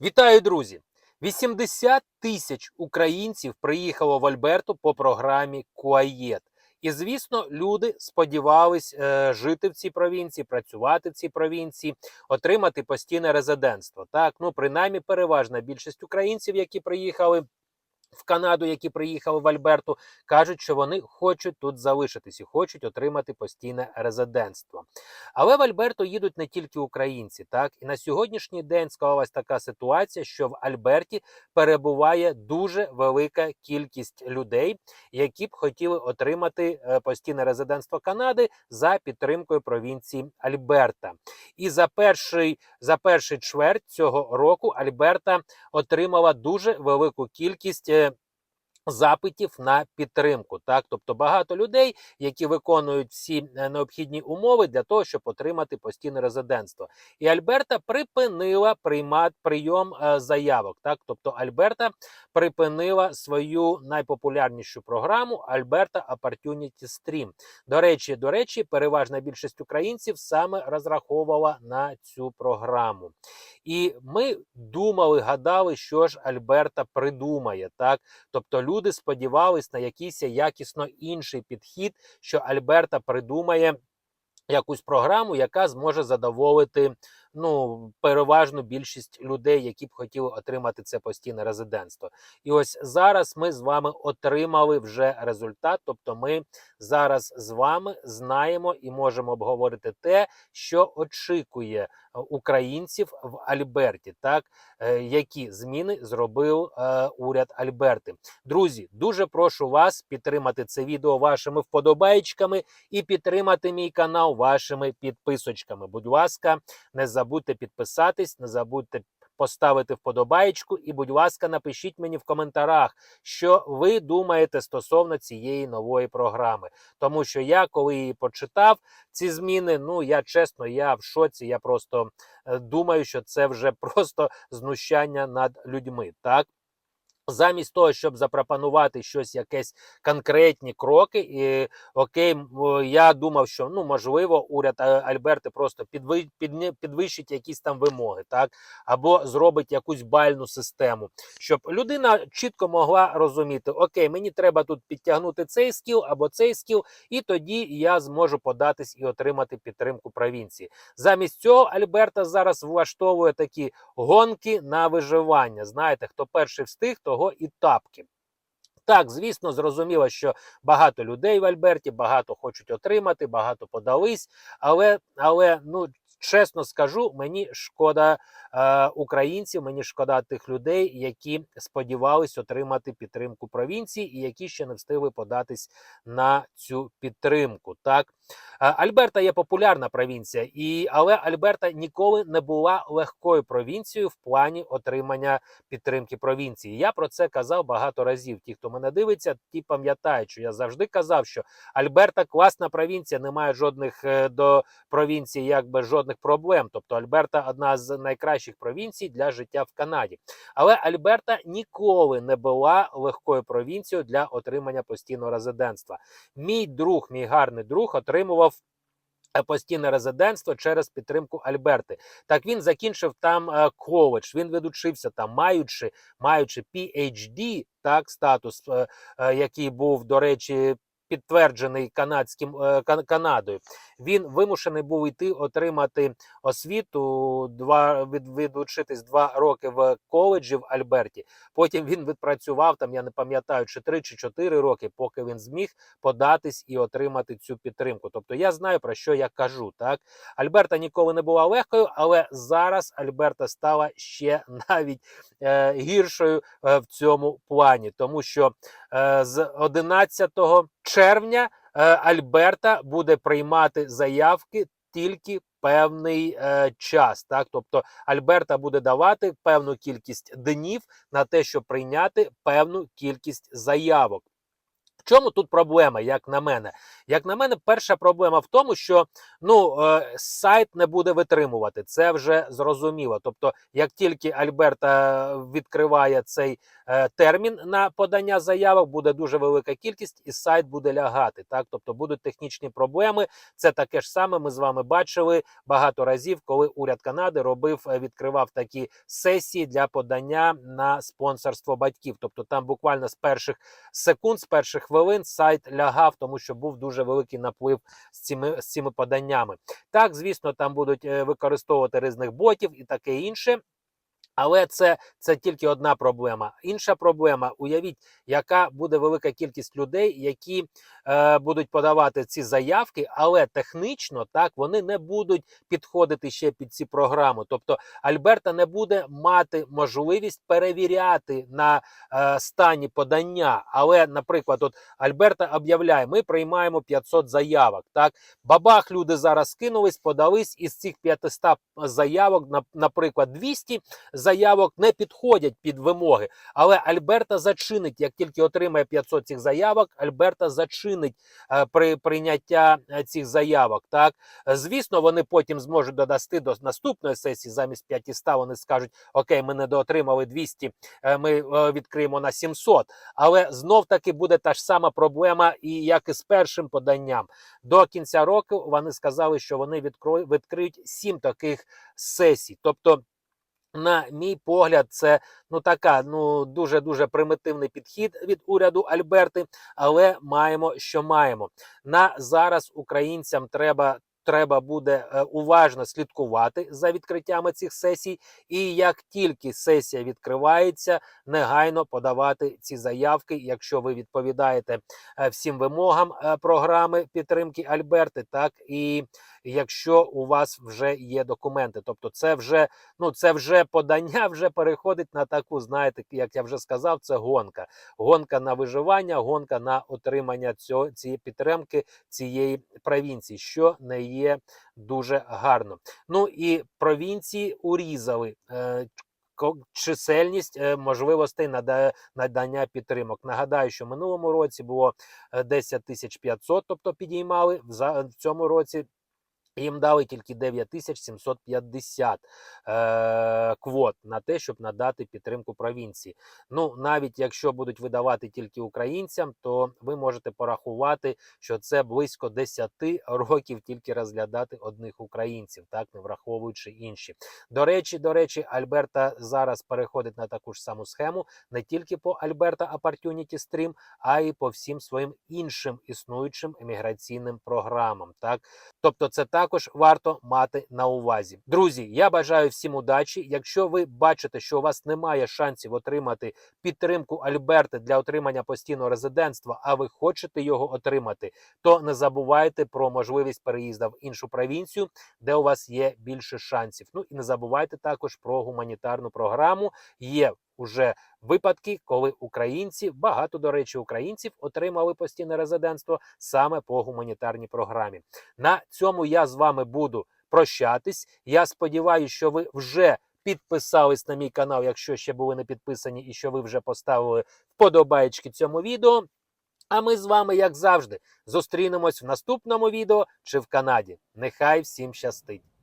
Вітаю, друзі! 80 тисяч українців приїхало в Альберту по програмі Куаєт. І звісно, люди сподівались е, жити в цій провінції, працювати в цій провінції, отримати постійне резидентство. Так, ну принаймні, переважна більшість українців, які приїхали. В Канаду, які приїхали в Альберту, кажуть, що вони хочуть тут залишитись і хочуть отримати постійне резидентство. Але в Альберту їдуть не тільки українці, так і на сьогоднішній день склалась така ситуація, що в Альберті перебуває дуже велика кількість людей, які б хотіли отримати е, постійне резидентство Канади за підтримкою провінції Альберта. І за перший за перший чверть цього року Альберта отримала дуже велику кількість. Запитів на підтримку, так тобто багато людей, які виконують всі е, необхідні умови для того, щоб отримати постійне резидентство, і Альберта припинила приймати прийом е, заявок. Так, тобто Альберта припинила свою найпопулярнішу програму Альберта Opportunity Stream. До речі, до речі, переважна більшість українців саме розраховувала на цю програму. І ми думали, гадали, що ж Альберта придумає, так тобто люди сподівались на якийсь якісно інший підхід, що Альберта придумає якусь програму, яка зможе задоволити ну переважну більшість людей, які б хотіли отримати це постійне резидентство. І ось зараз ми з вами отримали вже результат. Тобто, ми зараз з вами знаємо і можемо обговорити те, що очікує е, українців в Альберті, так е, які зміни зробив е, уряд Альберти. Друзі, дуже прошу вас підтримати це відео вашими вподобайками і підтримати мій канал вашими підписочками. Будь ласка, не забудьте підписатись, не забудьте поставити вподобаєчку, і, будь ласка, напишіть мені в коментарях, що ви думаєте стосовно цієї нової програми. Тому що я, коли її почитав, ці зміни, ну я чесно, я в шоці. Я просто е, думаю, що це вже просто знущання над людьми. Так. Замість того, щоб запропонувати щось, якесь конкретні кроки, і окей, я думав, що ну можливо, уряд е, Альберти просто підви, підні- підвищить якісь там вимоги, так або зробить якусь бальну систему, щоб людина чітко могла розуміти: окей, мені треба тут підтягнути цей скіл або цей скіл, і тоді я зможу податись і отримати підтримку провінції. Замість цього Альберта зараз влаштовує такі гонки на виживання. Знаєте, хто перший встиг, того і тапки. Так, звісно, зрозуміло, що багато людей в Альберті, багато хочуть отримати, багато подались. Але, але ну чесно скажу, мені шкода е, українців, мені шкода тих людей, які сподівались отримати підтримку провінції і які ще не встигли податись на цю підтримку. Так, Альберта є популярна провінція, і але Альберта ніколи не була легкою провінцією в плані отримання підтримки провінції. Я про це казав багато разів. Ті, хто мене дивиться, ті пам'ятають, що я завжди казав, що Альберта класна провінція, немає жодних е, до провінції, якби жодних проблем. Тобто Альберта одна з найкращих провінцій для життя в Канаді. Але Альберта ніколи не була легкою провінцією для отримання постійного резидентства. Мій друг, мій гарний друг, отримував. е, Постійне резидентство через підтримку Альберти. Так він закінчив там е, коледж. Він відучився там, маючи маючи PhD, так статус, е, який був, до речі, підтверджений канадським е, Канадою. Він вимушений був йти отримати освіту, два від, відучитись два роки в коледжі в Альберті. Потім він відпрацював там, я не пам'ятаю, чи три чи чотири роки, поки він зміг податись і отримати цю підтримку. Тобто я знаю про що я кажу. Так Альберта ніколи не була легкою, але зараз Альберта стала ще навіть е, гіршою е, в цьому плані, тому що е, з 11 червня е, Альберта буде приймати заявки тільки певний е, час. Так, тобто Альберта буде давати певну кількість днів на те, щоб прийняти певну кількість заявок. Чому тут проблема, як на мене? Як на мене, перша проблема в тому, що ну, е, сайт не буде витримувати. Це вже зрозуміло. Тобто, як тільки Альберта відкриває цей е, термін на подання заявок, буде дуже велика кількість, і сайт буде лягати. Так, тобто будуть технічні проблеми. Це таке ж саме. Ми з вами бачили багато разів, коли уряд Канади робив, е, відкривав такі сесії для подання на спонсорство батьків. Тобто, там буквально з перших секунд, з перших хвилин сайт лягав, тому що був дуже великий наплив з цими з цими поданнями. Так, звісно, там будуть е, використовувати різних ботів і таке інше. Але це, це тільки одна проблема. Інша проблема: уявіть, яка буде велика кількість людей, які е, будуть подавати ці заявки, але технічно так вони не будуть підходити ще під ці програми. Тобто Альберта не буде мати можливість перевіряти на е, стані подання. Але, наприклад, от Альберта об'являє: ми приймаємо 500 заявок. Так, бабах, люди зараз скинулись, подались із цих 500 заявок, на- наприклад, 200 заявок не підходять під вимоги. Але Альберта зачинить, як тільки отримає 500 цих заявок, Альберта зачинить е, при прийняття е, цих заявок. Так, звісно, вони потім зможуть додасти до наступної сесії замість 500, Вони скажуть: Окей, ми не доотримали 200, е, ми е, відкриємо на 700. Але знов таки буде та ж сама проблема, і як і з першим поданням. До кінця року вони сказали, що вони відкриють 7 таких сесій. Тобто. На мій погляд, це ну така ну дуже дуже примітивний підхід від уряду Альберти, але маємо, що маємо. На зараз українцям треба. Треба буде е, уважно слідкувати за відкриттями цих сесій, і як тільки сесія відкривається, негайно подавати ці заявки, якщо ви відповідаєте е, всім вимогам е, програми підтримки Альберти, так і якщо у вас вже є документи, тобто це вже ну це вже подання вже переходить на таку, знаєте, як я вже сказав, це гонка. Гонка на виживання, гонка на отримання цього цієї підтримки цієї провінції, що не є дуже гарно. Ну і провінції урізали. Е, Чисельність е, можливостей нада- надання підтримок. Нагадаю, що в минулому році було е, 10 тисяч 500, тобто підіймали в цьому році їм дали тільки 9750 е, квот на те, щоб надати підтримку провінції. Ну, навіть якщо будуть видавати тільки українцям, то ви можете порахувати, що це близько 10 років тільки розглядати одних українців, так не враховуючи інші. До речі, до речі, Альберта зараз переходить на таку ж саму схему не тільки по Альберта Opportunity Stream, а й по всім своїм іншим існуючим еміграційним програмам. Так, тобто, це також варто мати на увазі. Друзі, я бажаю всім удачі. Якщо ви бачите, що у вас немає шансів отримати підтримку Альберти для отримання постійного резидентства, а ви хочете його отримати, то не забувайте про можливість переїзду в іншу провінцію, де у вас є більше шансів. Ну і не забувайте також про гуманітарну програму. Є уже випадки, коли українці, багато до речі, українців отримали постійне резидентство саме по гуманітарній програмі. На цьому я з вами буду прощатись. Я сподіваюся, що ви вже підписались на мій канал, якщо ще були не підписані, і що ви вже поставили вподобаєчки цьому відео. А ми з вами, як завжди, зустрінемось в наступному відео чи в Канаді. Нехай всім щастить!